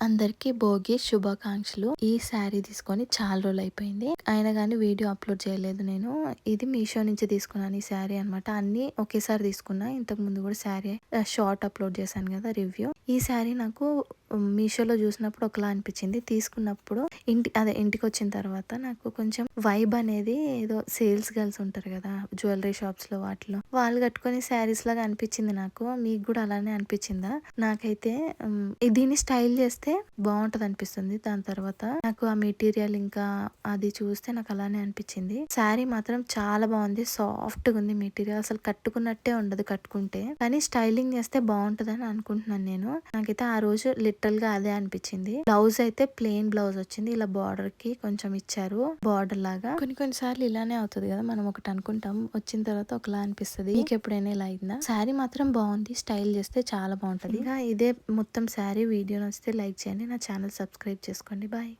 అందరికి భోగి శుభాకాంక్షలు. ఈ శారీ తీసుకొని చాలా రోజులు అయిపోయింది అయినా కానీ వీడియో అప్లోడ్ చేయలేదు నేను. ఇది మీషో నుంచి తీసుకున్నాను ఈ శారీ అనమాట అన్ని ఒకేసారి తీసుకున్నా. ఇంతకు ముందు కూడా శారీ షార్ట్ అప్లోడ్ చేశాను కదా రివ్యూ. ఈ శారీ నాకు మీషోలో చూసినప్పుడు ఒకలా అనిపించింది. తీసుకున్నప్పుడు ఇంటి అదే ఇంటికి వచ్చిన తర్వాత నాకు కొంచెం వైబ్ అనేది ఏదో సేల్స్ గర్ల్స్ ఉంటారు కదా జ్యువెలరీ షాప్స్లో వాటిలో. వాళ్ళు కట్టుకునే శారీస్ లాగా అనిపించింది నాకు. మీకు కూడా అలానే అనిపించిందా? నాకైతే దీన్ని స్టైల్ చేస్తే బాగుంటది అనిపిస్తుంది. దాని తర్వాత నాకు ఆ మెటీరియల్ ఇంకా అది చూస్తే నాకు అలానే అనిపించింది. శారీ మాత్రం చాలా బాగుంది. సాఫ్ట్గా ఉంది మెటీరియల్ అసలు కట్టుకున్నట్టే ఉండదు కట్టుకుంటే. కానీ స్టైలింగ్ చేస్తే బాగుంటది అని అనుకుంటున్నాను నేను. నాకైతే ఆ రోజు లిట్ లిటరల్గా అదే అనిపించింది. బ్లౌజ్ అయితే ప్లెయిన్ బ్లౌజ్ వచ్చింది. ఇలా బార్డర్కి కొంచెం ఇచ్చారు. బార్డర్ లాగా. కొన్ని కొన్ని సార్లు ఇలానే అవుతుంది కదా మనం ఒకటి అనుకుంటాం. వచ్చిన తర్వాత ఒకలా అనిపిస్తుంది. మీకు ఎప్పుడైనా ఇలా అయిందా? శారీ మాత్రం బాగుంది. స్టైల్ చేస్తే చాలా బాగుంటది. ఇంకా ఇదే మొత్తం శారీ వీడియో నచ్చితే లైక్ చేయండి. నా ఛానల్ సబ్స్క్రైబ్ చేసుకోండి. బాయ్.